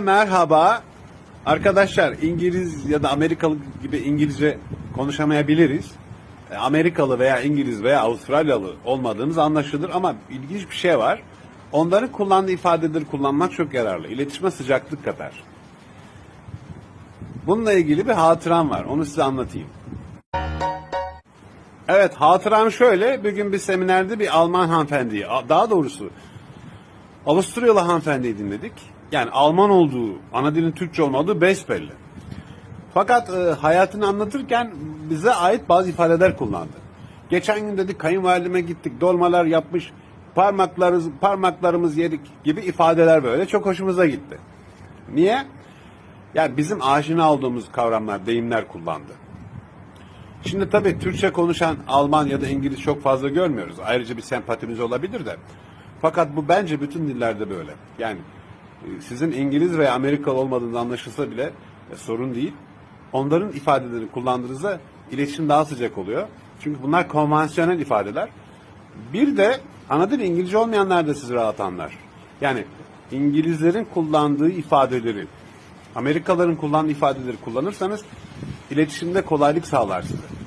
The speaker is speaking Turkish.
Merhaba. Arkadaşlar İngiliz ya da Amerikalı gibi İngilizce konuşamayabiliriz. E, Amerikalı veya İngiliz veya Avustralyalı olmadığımız anlaşılır ama ilginç bir şey var. Onların kullandığı ifadeleri kullanmak çok yararlı. İletişime sıcaklık katar. Bununla ilgili bir hatıram var. Onu size anlatayım. Evet hatıram şöyle. Bir gün bir seminerde bir Alman hanımefendiyi, daha doğrusu Avusturyalı hanımefendiyi dinledik. Yani Alman olduğu, ana dilin Türkçe olmadığı besbelli. Fakat e, hayatını anlatırken bize ait bazı ifadeler kullandı. Geçen gün dedik kayınvalideme gittik, dolmalar yapmış, parmaklarımız, parmaklarımız yedik gibi ifadeler böyle çok hoşumuza gitti. Niye? Yani bizim aşina olduğumuz kavramlar, deyimler kullandı. Şimdi tabii Türkçe konuşan Alman ya da İngiliz çok fazla görmüyoruz. Ayrıca bir sempatimiz olabilir de. Fakat bu bence bütün dillerde böyle. Yani sizin İngiliz veya Amerikalı olmadığınız anlaşılsa bile e, sorun değil. Onların ifadelerini kullandığınızda iletişim daha sıcak oluyor. Çünkü bunlar konvansiyonel ifadeler. Bir de ana dil İngilizce olmayanlar da sizi rahat anlar. Yani İngilizlerin kullandığı ifadeleri, Amerikalıların kullandığı ifadeleri kullanırsanız iletişimde kolaylık sağlar size.